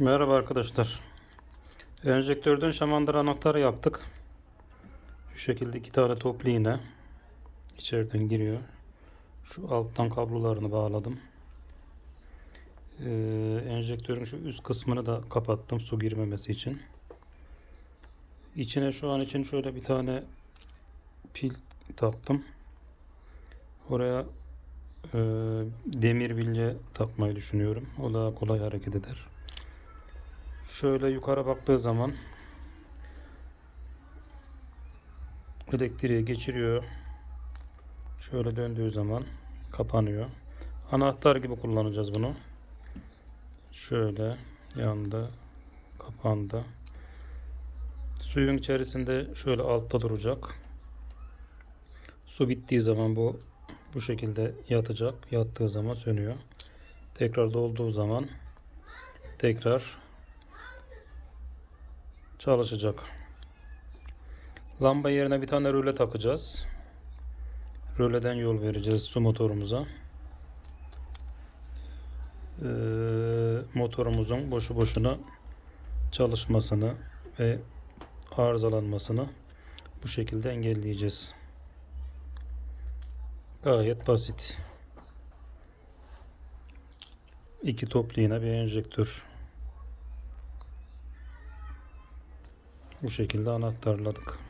Merhaba arkadaşlar. Enjektörden şamandıra anahtarı yaptık. Şu şekilde iki tane toplu iğne içeriden giriyor. Şu alttan kablolarını bağladım. Ee, enjektörün şu üst kısmını da kapattım su girmemesi için. İçine şu an için şöyle bir tane pil taktım. Oraya e, demir bilye takmayı düşünüyorum. O daha kolay hareket eder. Şöyle yukarı baktığı zaman elektriği geçiriyor. Şöyle döndüğü zaman kapanıyor. Anahtar gibi kullanacağız bunu. Şöyle yandı, kapandı. Suyun içerisinde şöyle altta duracak. Su bittiği zaman bu bu şekilde yatacak. Yattığı zaman sönüyor. Tekrar dolduğu zaman tekrar çalışacak. Lamba yerine bir tane röle takacağız. Röleden yol vereceğiz su motorumuza. Ee, motorumuzun boşu boşuna çalışmasını ve arızalanmasını bu şekilde engelleyeceğiz. Gayet basit. İki toplu iğne bir enjektör. Bu şekilde anahtarladık.